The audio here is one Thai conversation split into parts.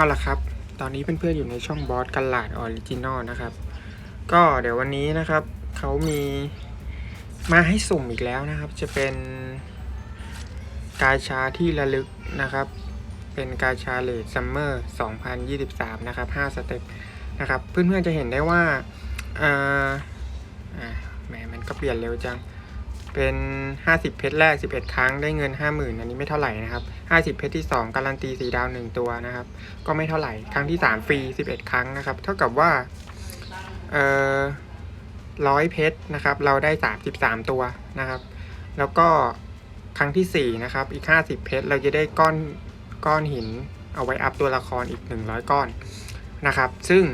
เอาละครับ ตอนนี้เพื่อนๆอยู่ในช่องบอสกันลาดออริจินอลนะครับ ก็เดี๋ยววันนี้นะครับเขามีมาให้สุ่มอีกแล้วนะครับ จะเป็นกาชาที่ระลึกนะครับ เป็นกาชาเลดซัมเมอร์ 2023 นะครับ 5 สเต็ปนะครับ เพื่อนๆจะเห็นได้ว่าอ่ออะแหมมันก็เปลี่ยนเร็วจัง เป็น 50 เพชรแรก 11 ครั้งได้เงิน 50,000 อันนี้ไม่เท่าไหร่นะครับ 50 เพชรที่ 2 การันตี 4 ดาว 1 ตัวนะครับ ก็ไม่เท่าไหร่ ครั้งที่ 3 ฟรี 11 ครั้งนะครับ เท่ากับว่า เอ่อร้อยเพชรนะครับ เราได้ 33 ตัวนะครับ แล้วก็ครั้งที่ 4 นะครับ อีก 50 เพชร เราจะได้ก้อนก้อนหินเอาไว้อัพตัวละครอีก 100 ก้อนนะครับ ซึ่ง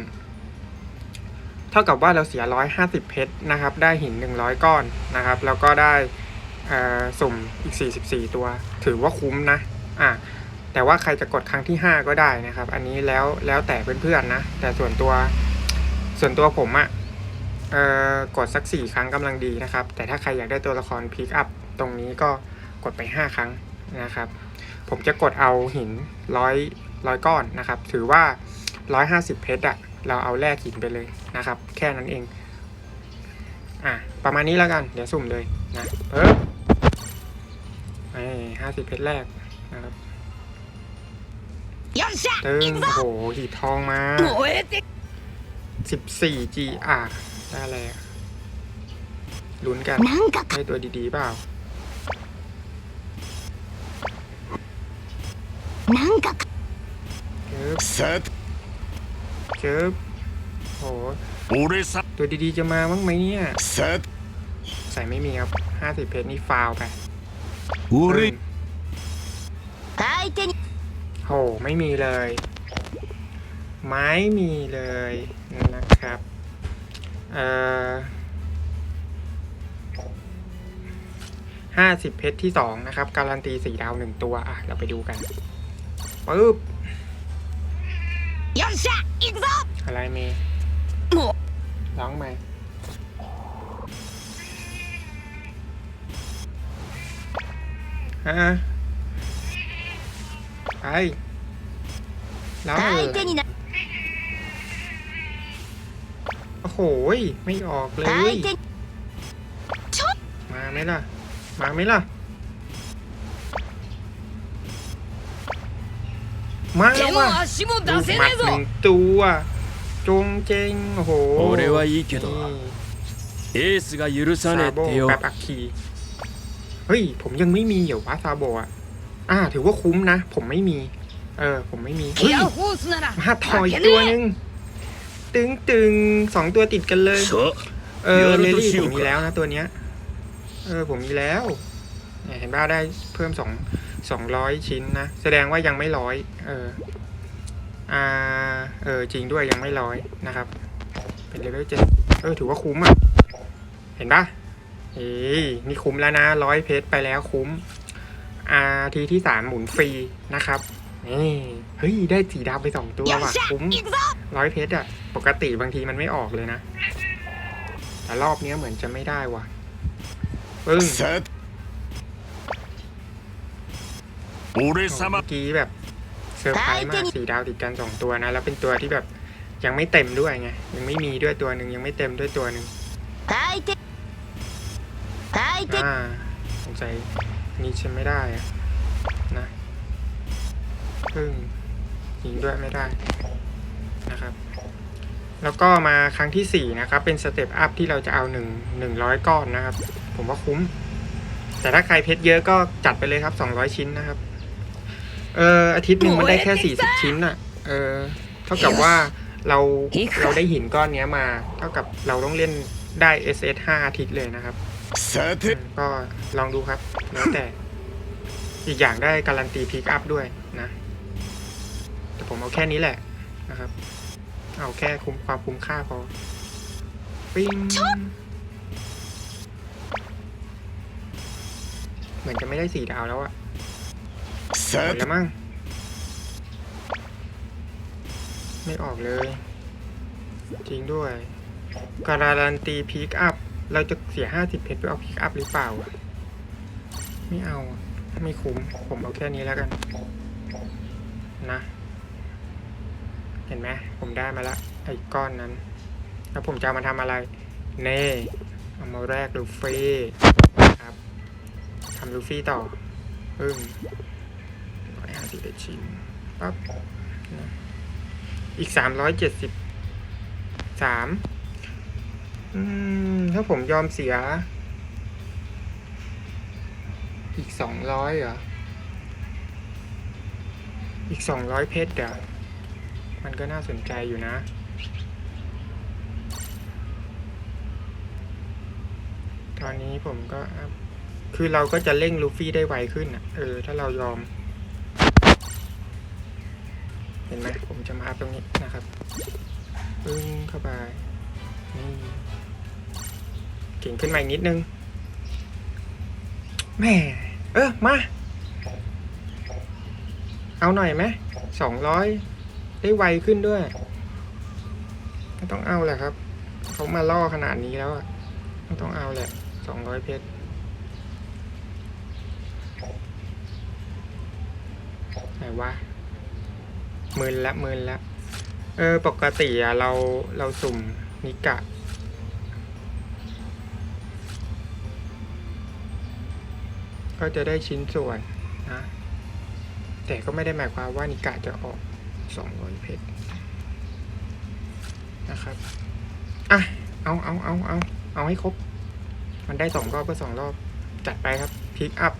ท่ากับว่าเราเสีย 150 เพชรนะครับ ได้หิน 100 ก้อนนะครับ แล้วก็ได้สุ่มอีก 44 ตัว ถือว่าคุ้มนะอะแต่ว่าใครจะกดครั้งที่ 5 ก็ได้นะครับ อันนี้แล้วแล้วแต่เพื่อนๆนะ แต่ส่วนตัวส่วนตัวผมอะเอ่อกดสัก 4 ครั้งกำลังดีนะครับ แต่ถ้าใครอยากได้ตัวละครพิกอัพตรงนี้ก็กดไป 5 ครั้งนะครับ ผมจะกดเอาหินร้อยร้อยก้อนนะครับ ถือว่า 150 เพชรอะ เราเอาแร่หินไปเลยนะครับ แค่นั้นเองอะประมาณนี้แล้วกัน เดี๋ยวสุ่มเลยนะเออไอ้ห้าสิบเพชรแรกนะครับติมโอ้โหหีบทองมาสิบสี่จีอาร์ได้อะไรลุ้นกันได้ตัวดีๆเปล่าเออ เจิบโหบริษัทตัวดีๆจะมาบ้างไหมเนี่ยเซตใส่ไม่มีครับห้าสิบเพชรนี่ฟาวไปอุริโหไม่มีเลย ไม่มีเลยนะครับ เอ่อห้าสิบเพชรที่สองนะครับ การันตีสี่ดาวหนึ่งตัว อะ เราไปดูกันปึ๊บ よっしゃ行くぞ อะไรเมย์ もう ร้องไหมฮะไปแล้วเออ 相手にな โอ้โหยไม่ออกเลย 相手にちょっ มาไหมล่ะ มาไหมล่ะ มาแล้ว 手も ว่ะ 足も出せ หมั ね ด え หนึ่ง ぞ ตัว จงเจง โอ้โห 俺はいいけど นี่ エースが許さ ซา ねえ โบ ってよ แบบอักคีเฮ้ย ผมยังไม่มีเหรอวะซาโบอ่ะ อ่า ถือว่าคุ้มนะ ผมไม่มี เออ ผมไม่มีเฮ้ย ケアホースなら มาถอย 負け ตัว ね ห え นึ่งตึงตึงสองตัวติดกันเลย さ เออ やる เล と ลี่ し ผ よ ม う มี か แล้วนะตัวเนี้ย เออ ผมมีแล้วเนี่ยเห็นป่ะได้เพิ่มสอง 200 ชิ้นนะ แสดงว่ายังไม่ร้อยเอออ่าเออจริงด้วยยังไม่ร้อยนะครับ เป็นเลเวลเจ็ดเออถือว่าคุ้มอะ เห็นปะเอ้นี่คุ้มแล้วนะร้อยเพชรไปแล้วคุ้มอาทีที่สามหมุนฟรีนะครับนี่เฮ้ยได้สีดาวไปสองตัวว่ะคุ้มร้อยเพชรอะ ปกติบางทีมันไม่ออกเลยนะ แต่รอบนี้เหมือนจะไม่ได้ว่ะปึ้ง 俺 โอ้โห 様 เมื่อกี้แบบเซอร์ไพรส์มากสีดาวติดกันสองตัวนะ แล้วเป็นตัวที่แบบยังไม่เต็มด้วยไง ยังไม่มีด้วยตัวหนึ่งยังไม่เต็มด้วยตัวหนึ่ง 相手相手 อ่าสงสัยนี่ใช้ไม่ได้อะนะปึ้งยิงด้วยไม่ได้นะครับ แล้วก็มาครั้งที่สี่นะครับ เป็นสเต็ปอัพที่เราจะเอาหนึ่งหนึ่งร้อยก้อนนะครับ ผมว่าคุ้ม แต่ถ้าใครเพชรเยอะก็จัดไปเลยครับสองร้อยชิ้นนะครับ เอออาทิตย์หนึ่งมันได้แค่สี่สิบชิ้นอะเออ เท่ากับว่าเราเราได้หินก้อนเนี้ยมา เท่ากับเราต้องเล่นได้ SS ห้าอาทิตย์เลยนะครับさอืてมก็ลองดูครับ แล้วแต่ อีกอย่างได้การันตีพิกอัพด้วยนะ แต่ผมเอาแค่นี้แหละนะครับ เอาแค่คุ้มความคุ้มค่าพอปิ้งเหมือนจะไม่ได้สี่ดาวแล้วอะ หมดแล้วมั้ง ไม่ออกเลย จริงด้วย การันตีพีคอัพ เราจะเสียห้าสิบเพชรเพื่อเอาพีคอัพหรือเปล่า ไม่เอา ไม่คุ้ม ผมเอาแค่นี้แล้วกัน นะ เห็นไหม ผมได้มาละ ไอ้ก้อนนั้น แล้วผมจะเอามาทำอะไร เน่ เอามาแรกลูฟี่ครับทำลูฟี่ต่อปึ้งร้อยห้า สิบเอ็ดชิ้นปั๊บนะอีกสามร้อยเจ็ดสิบสามถ้าผมยอมเสีย อีกสองร้อยเหรอ อีกสองร้อยเพชรอะมันก็น่าสนใจอยู่นะตอนนี้ผมก็ คือเราก็จะเร่งลูฟี่ได้ไวขึ้นอะ เออ ถ้าเรายอม ห็นไหมผมจะมาอัพตรงนี้นะครับปึ้งเข้าไปนี่เก่งขึ้นมาอีกนิดนึงแหม่เออมา เอาหน่อยไหมสองร้อยได้ไวขึ้นด้วยก็ต้องเอาแหละครับ เขามาล่อขนาดนี้แล้วอะก็ต้องเอาแหละสองร้อยเพชรไหนวะ มืนละมืนละเออปกติอะเราเราสุ่มนิกะ ก็จะได้ชิ้นส่วนนะแต่ก็ไม่ได้หมายความว่านิกะจะออกสองร้อยเพชรนะครับอะเอาเอาเอาเอาเอาให้ครบ มันได้สองรอบก็สองรอบ จัดไปครับพิกอัพ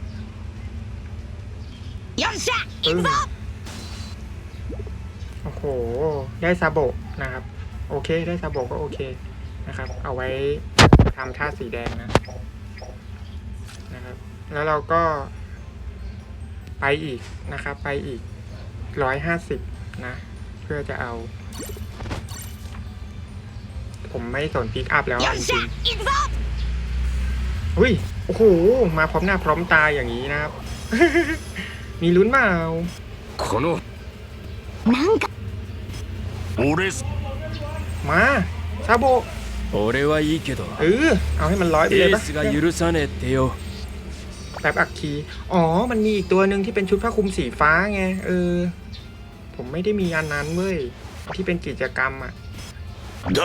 ยอนซ่าอินบอ โอ้โห ได้ซาโบะนะครับ โอเค ได้ซาโบะก็โอเคนะครับ เอาไว้ทำท่าสีแดงนะนะครับ แล้วเราก็ไปอีกนะครับ ไปอีกร้อยห้าสิบนะ เพื่อจะเอา ผมไม่สนพิกอัพแล้ว よ อะ っ จ しゃ ริง 行くぞ ๆอุ้ย โอ้โห มาพร้อมหน้าพร้อมตาอย่างนี้นะครับ มีลุ้นเปล่า このなんか 俺 มาซาโบะ 俺はいいけど เออ เอาให้มันร้อยไปเลย エー ปะ スが許さねえってよ แป๊บอักคี อ๋อ มันมีอีกตัวหนึ่งที่เป็นชุดผ้าคลุมสีฟ้าไง เออ ผมไม่ได้มีอันนั้นเว้ย ที่เป็นกิจกรรมอ่ะ 誰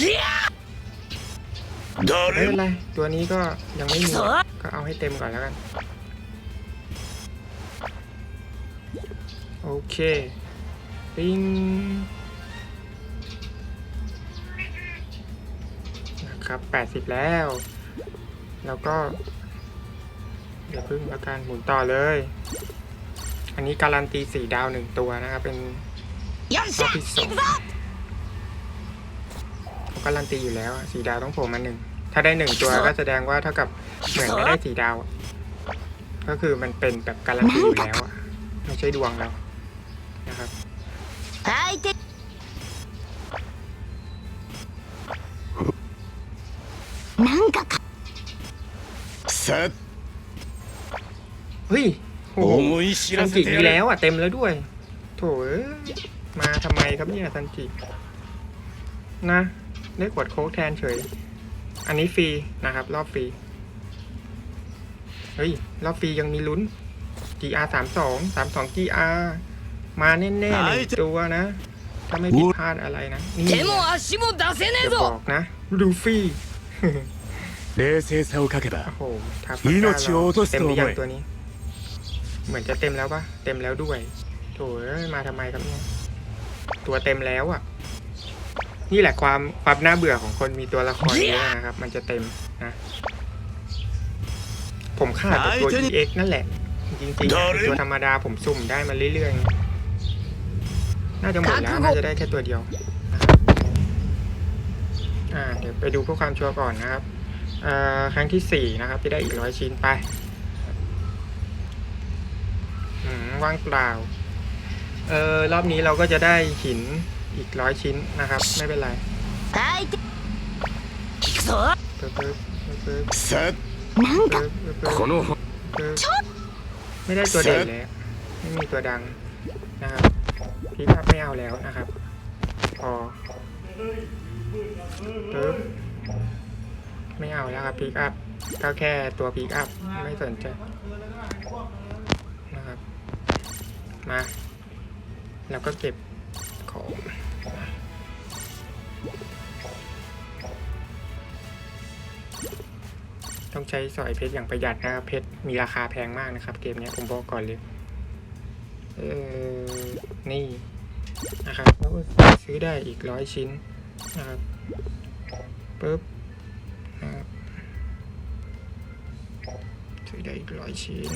ギャไม่ 誰 เป็นไร ตัวนี้ก็ยังไม่มี そう ก็เอาให้เต็มก่อนแล้วกัน โอเค ปิ้งนะครับ 80 แล้ว แล้วก็ อย่าพึ่งอาการหมุนต่อเลย อันนี้การันตีสีดาวหนึ่งตัวนะครับ เป็นรอบที่สอการันตีอยู่แล้ว สีดาวต้องโผล่มาหนึ่ง ถ้าได้หนึ่งตัวก็แสดงว่าเท่ากับเหมือนไม่ได้สีดาว ก็คือมันเป็นแบบการันตีอยู่แล้วไม่ใช่ดวงเรานะครับ 相手なんかかさあ เฮ้ยโอ้โห 思い知 ซั ら น せ จิ て มี や แล้ว る อ่ะเต็มแล้วด้วย โถเอ้ยมาทำไมครับเนี่ยซันจินะ ได้ขวดโค้กแทนเฉย อันนี้ฟรีนะครับ รอบฟรี เฮ้ย รอบฟรียังมีลุ้น GR สามสองสามสอง GR มาแน่ๆหนึ่งตัวนะ ถ้าไม่ผิดพลาดอะไรนะ นี่ 手も足も出せね จะ え บ ぞ อกนะลูฟี่ 冷静さを欠け โอ้ ば โหทา 命を落とす เต็ม と หรือ 思 ยัง え ตัวนี้ เหมือนจะเต็มแล้วปะเต็มแล้วด้วย โถเอ้ยมาทำไมครับเนี่ย ตัวเต็มแล้วอ่ะ นี่แหละความความน่าเบื่อของคนมีตัวละครเยอะนะครับ มันจะเต็มนะ ผมขาดแต่ตัว EX นั่นแหละ จริงๆอะตัวธรรมดาผมสุ่มได้มาเรื่อยๆไง น่าจะหมดแล้วน่าจะได้แค่ตัวเดียวเดี๋ยวไปดูเพื่อความชัวร์ก่อนนะครับครั้งที่สี่นะครับจะได้อีกร้อยชิ้นไปว่างเปล่าเออรอบนี้เราก็จะได้หินอีกร้อยชิ้นนะครับ ไม่เป็นไรไม่ได้ตัวเด่นเลยไม่มีตัวดังนะครับ พีคอัพไม่เอาแล้วนะครับ พอปึ๊บไม่เอาแล้วครับพีคอัพก็แค่ตัวพีคอัพไม่สนใจนะครับ มาแล้วก็เก็บของต้องใช้สอยเพชรอย่างประหยัดนะครับเพชรมีราคาแพงมากนะครับ เกมนี้ผมบอกก่อนเลย เออนี่นะครับแล้วก็ซื้อได้อีกร้อยชิ้นนะครับปึ๊บนะครับซื้อได้อีกร้อยชิ้น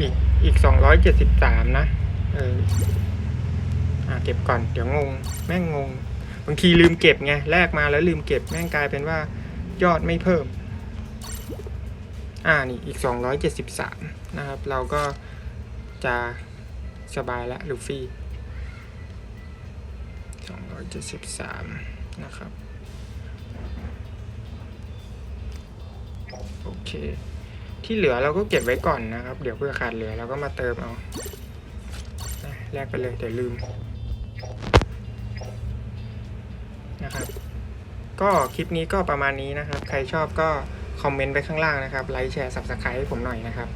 อีกอีกสองร้อยเจ็ดสิบสามนะ เอออ่าเก็บก่อน เดี๋ยวงง แม่งงง บางทีลืมเก็บไงแลกมาแล้วลืมเก็บแม่งกลายเป็นว่ายอดไม่เพิ่ม อ่านี่อีกสองร้อยเจ็ดสิบสามนะครับ เราก็จะสบายละลูฟี่สองร้อยเจ็ดสิบสามนะครับ โอเค ที่เหลือเราก็เก็บไว้ก่อนนะครับ เดี๋ยวเพื่อขาดเหลือเราก็มาเติมเอาแลกไปเลยเดี๋ยวลืม ก็คลิปนี้ก็ประมาณนี้นะครับ ใครชอบก็คอมเมนต์ไปข้างล่างนะครับ ไลค์แชร์ subscribe ให้ผมหน่อยนะครับ